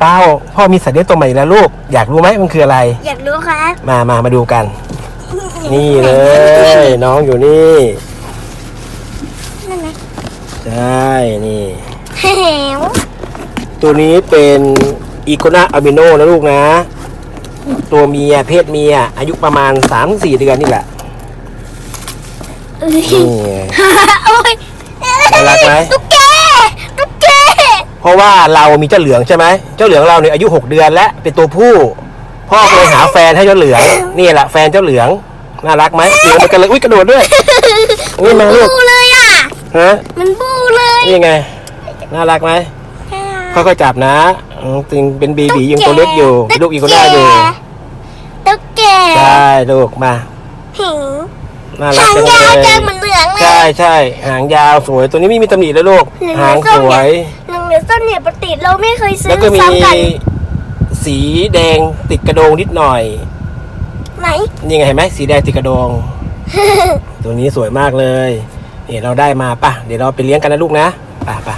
เป้าพ่อมีสัตว์เลี้ยงตัวใหม่อีกแล้วลูก อยากรู้ไหมมันคืออะไร อยากรู้ครับ มามามาดูกัน นี่เลย น้องอยู่นี่ นั่นนะใช่นี่ แหวตัวนี้เป็นอีโกนาอะบิโนนะลูกนะ ตัวเมียเพศเมีย อายุประมาณ 3-4 เดือนนี่แหละเอ้ยนี่ไง โอ้ยน่ารักไหม ตุ๊กแกตุ๊กแกเพ ราะว่าเรามีเจ้าเหลืองใช่ไหมเจ้าเหลืองเราเนี่ยอายุ 6 เดือนและเป็นตัวผู้ พ่อก็เลยหาแฟนให้เจ้าเหลืองนี่แหละแฟนเจ้าเหลืองน่ารักไหมเหลืองมันกันเลยอุ้ยกระโดดด้วยนี่มาลูกบูเลยอะฮะมันบูเลยนี่ไงน่ารักไหมค่อยๆจับนะอืมจริงเป็นบีบียังตัวเล็กอยู่เป็นลูกอีโกน่าอยู่ตุ๊กแกใช่ลูกมาหิงน่ารักหางจังยาวเลจัยงเหมือนเหลืองเลยใช่ใช่หางยาวสวยตัวนี้ไม่มีตำหนิเลยลูกเหลืองหางสวย เหลืองเหลืองส้มเนี่ยปกติเราไม่เคยซื้แล้วอก็มีซ้ำกัน สีแดงติดกระโดงนิดหน่อย ไหน นี่ไงเห็นไหมสีแดงติดกระโดง ตัวนี้สวยมากเลย นี่เราได้มาป่ะ เดี๋ยวเราไปเลี้ยงกันนะลูกนะป่ะป่ะ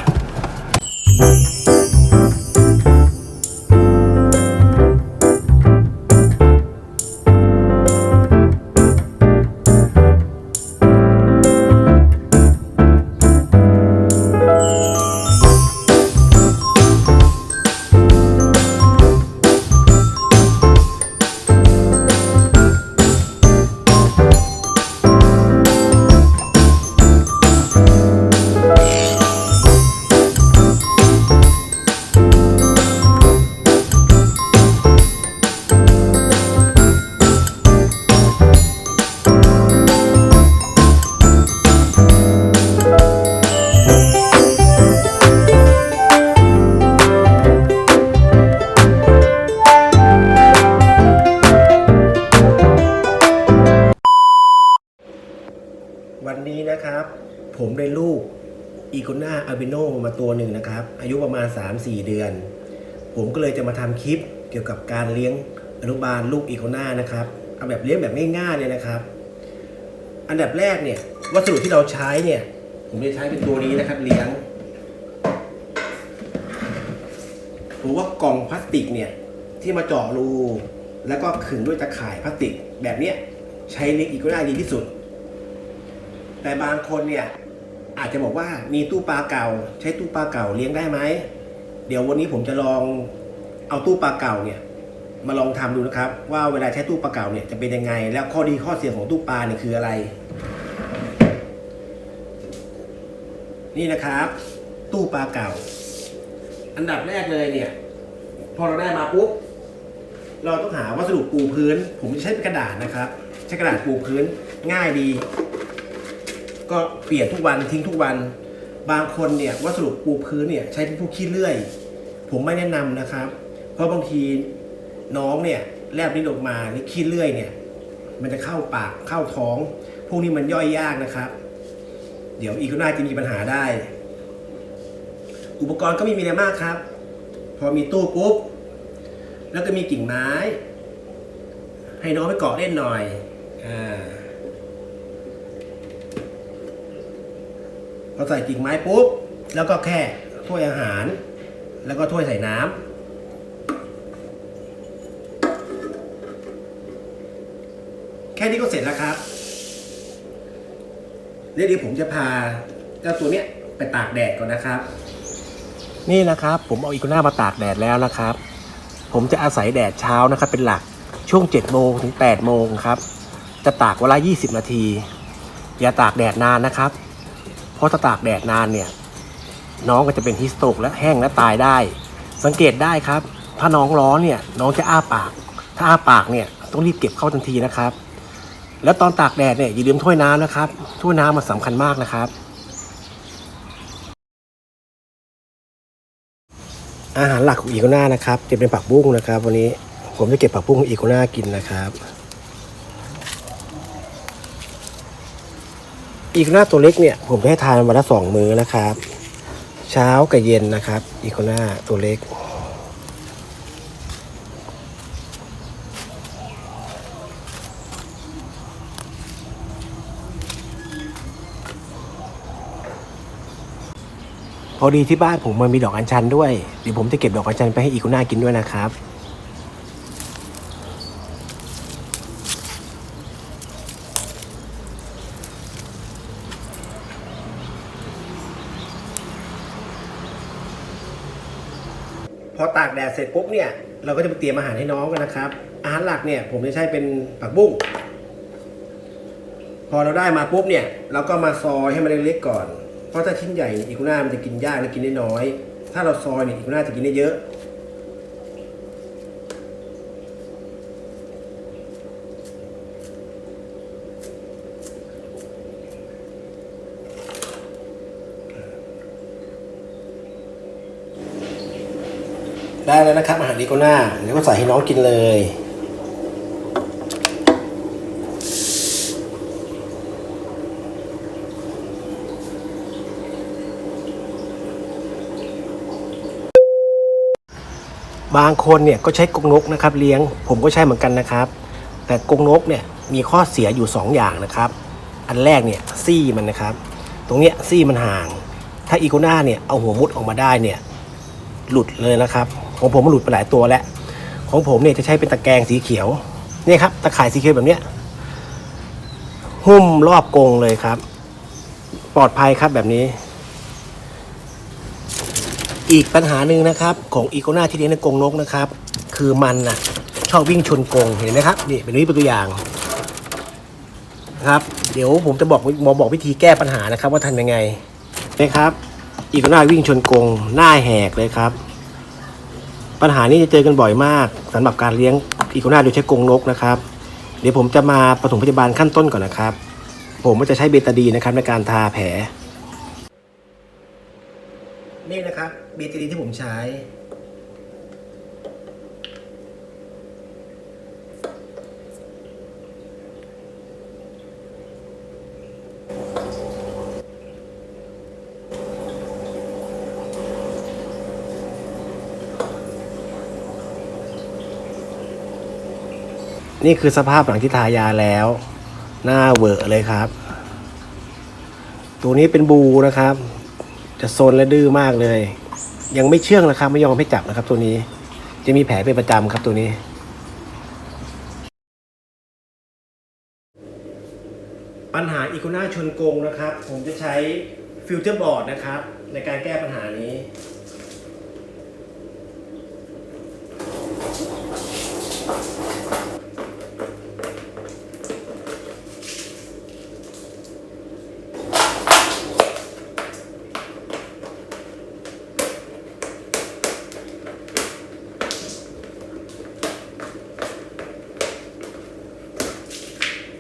อีโนาอาบิโนมาตัวหนึ่งนะครับ อายุประมาณ 3-4 เดือน ผมก็เลยจะมาทำคลิปเกี่ยวกับการเลี้ยงอนุบาลลูกอีโกนานะครับ เอาแบบเลี้ยงแบบง่ายๆเลยนะครับ อันดับแรกเนี่ยวัสดุที่เราใช้เนี่ย ผมจะใช้เป็นตัวนี้นะครับ เลี้ยงผมว่ากล่องพลาสติกเนี่ยที่มาเจาะรู แล้วก็ขึงด้วยตะข่ายพลาสติกแบบเนี้ยใช้เลี้ยงอีโกนาดีที่สุด แต่บางคนเนี่ย อาจจะบอกว่ามีตู้ปลาเก่า ใช้ตู้ปลาเก่าเลี้ยงได้ไหม เดี๋ยววันนี้ผมจะลองเอาตู้ปลาเก่าเนี่ยมาลองทำดูนะครับ ว่าเวลาใช้ตู้ปลาเก่าเนี่ยจะเป็นยังไง แล้วข้อดีข้อเสียของตู้ปลาเนี่ยคืออะไร นี่นะครับ ตู้ปลาเก่า อันดับแรกเลยเนี่ย พอเราได้มาปุ๊บเราต้องหาวัสดุปูพื้น ผมจะใช้เป็นกระดาษนะครับ ใช้กระดาษปูพื้นง่ายดี ก็เปลี่ยนทุกวันทิ้งทุกวัน บางคนเนี่ยวัสดุปูพื้นเนี่ยใช้เป็นพวกขี้เลื่อย ผมไม่แนะนำนะครับ เพราะบางทีน้องเนี่ยแลบลิ้นออกมานี่ขี้เลื่อยเนี่ยมันจะเข้าปากเข้าท้อง พวกนี้มันย่อยยากนะครับ เดี๋ยวอีกน่าจะมีปัญหาได้ อุปกรณ์ก็ไม่มีอะไรมากครับ พอมีตู้ปุ๊บแล้วก็มีกิ่งไม้ ให้น้องไปเกาะเล่นหน่อยอ่า พอใส่กิ่งไม้ปุ๊บ แล้วก็แค่ถ้วยอาหาร แล้วก็ถ้วยใส่น้ำแค่นี้ก็เสร็จแล้วครับเดี๋ยวผมจะพาเจ้าตัวเนี้ยไปตากแดดก่อนนะครับ นี่นะครับ ผมเอาอีโกน่ามาตากแดดแล้วนะครับ ผมจะอาศัยแดดเช้านะครับ เป็นหลักช่วง7โมงถึง8โมงครับ จะตากเวลา 20 นาที อย่าตากแดดนานนะครับ เพราะถ้าตากแดดนานเนี่ย น้องก็จะเป็นฮิสโตกและแห้งและตายได้ สังเกตได้ครับ ถ้าน้องร้อนเนี่ยน้องจะอ้าปาก ถ้าอ้าปากเนี่ยต้องรีบเก็บเข้าทันทีนะครับ แล้วตอนตากแดดเนี่ยอย่าลืมถ้วยน้ำนะครับ ถ้วยน้ำมันสำคัญมากนะครับอาหารหลักของอีโกน่านะครับ จะเป็นผักบุ้งนะครับ วันนี้ผมจะเก็บผักบุ้งของอีโกน่ากินนะครับ อีโกน่าตัวเล็กเนี่ยผมให้ทานวันละสองมื้อนะครับ เช้ากับเย็นนะครับอีโกน่าตัวเล็ก พอดีที่บ้านผมมันมีดอกอัญชันด้วยเดี๋ยวผมจะเก็บดอกอัญชันไปให้อีกุน่ากินด้วยนะครับ พอตากแดด เสร็จปุ๊บเนี่ยเราก็จะไปเตรียมอาหารให้น้องกันนะครับ อาหารหลักเนี่ยผมจะใช้เป็นผักบุ้งพอเราได้มาปุ๊บเนี่ยเราก็มาซอยให้มันเล็กๆก่อน เพราะถ้าชิ้นใหญ่อีกุน่ามันจะกินยากและกินได้น้อย ถ้าเราซอยเนี่ยอีกุน่าจะกินได้เยอะ ได้แล้วนะครับ อาหารอีกุน่าเดี๋ยวก็ใส่ให้น้องกินเลยบางคนเนี่ยก็ใช้กรงนกนะครับเลี้ยงผมก็ใช้เหมือนกันนะครับ แต่กรงนกเนี่ยมีข้อเสียอยู่ 2 อย่างนะครับ อันแรกเนี่ยซี่มันนะครับ ตรงเนี้ยซี่มันห่าง ถ้าอีโกน่าเนี่ยเอาหัวมุดออกมาได้เนี่ยหลุดเลยนะครับ ของผมมันหลุดไปหลายตัวแล้ว ของผมเนี่ยจะใช้เป็นตะแกรงสีเขียวเนี่ยครับตะข่ายสีเขียวแบบเนี้ยหุ้มรอบกรงเลยครับ ปลอดภัยครับแบบนี้ อีกปัญหาหนึ่งนะครับ ของอีโกนาที่เลี้ยงในกรงนกนะครับ คือมันน่ะชอบวิ่งชนกรงเห็นไหมครับนี่เป็นนี้เป็นตัวอย่างนะครับ เดี๋ยวผมจะบอกมอบอกวิธีแก้ปัญหานะครับ ว่าทำยังไงนะครับ อีโกนาวิ่งชนกรงหน้าแหกเลยครับ ปัญหานี้จะเจอกันบ่อยมากสำหรับการเลี้ยงอีโกนาโดยใช้กรงนกนะครับ เดี๋ยวผมจะมาปฐมพยาบาลขั้นต้นก่อนนะครับ ผมก็จะใช้เบตาดีนะครับในการทาแผล นี่นะครับเบตาดีที่ผมใช้ นี่คือสภาพหลังที่ทายาแล้ว หน้าเวอะเลยครับ ตัวนี้เป็นบูนะครับ จะโซนและดื้อมากเลย ยังไม่เชื่องนะครับไม่ยอมให้จับนะครับ ตัวนี้ จะมีแผลเป็นประจำครับตัวนี้ปัญหาอีโกนาชนกงนะครับ ผมจะใช้ฟิลเตอร์บอร์ดนะครับ ในการแก้ปัญหานี้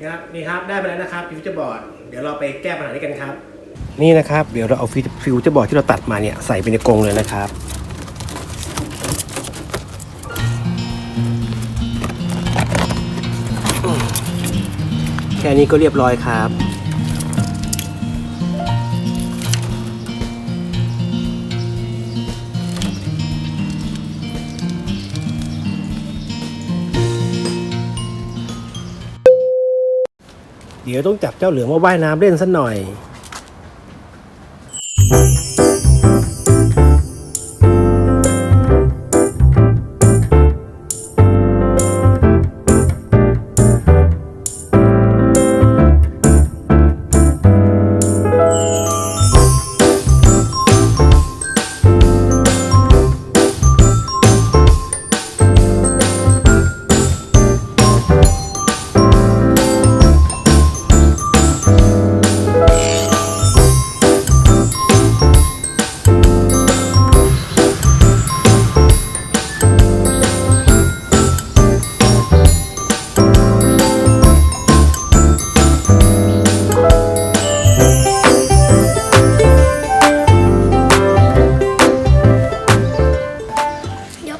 ครับ นี่ครับได้มาแล้วนะครับฟิวเจอร์บอร์ดเดี๋ยวเราไปแก้ปัญหานี้กันครับ นี่นะครับเดี๋ยวเราเอาฟิวเจอร์บอร์ดที่เราตัดมาเนี่ยใส่ไปในกรงเลยนะครับแค่นี้ก็เรียบร้อยครับ เดี๋ยวต้องจับเจ้าเหลืองมาว่ายน้ำเล่นสักหน่อย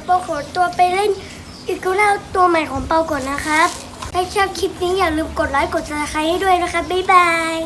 ปาขอตัวไปเล่นอีกูล้าตัวใหม่ของเปาก่อนนะครับถ้าชอบคลิปนี้อย่าลืมกดไลค์กดซับสไครต์ให้ด้วยนะครับ บ๊ายบาย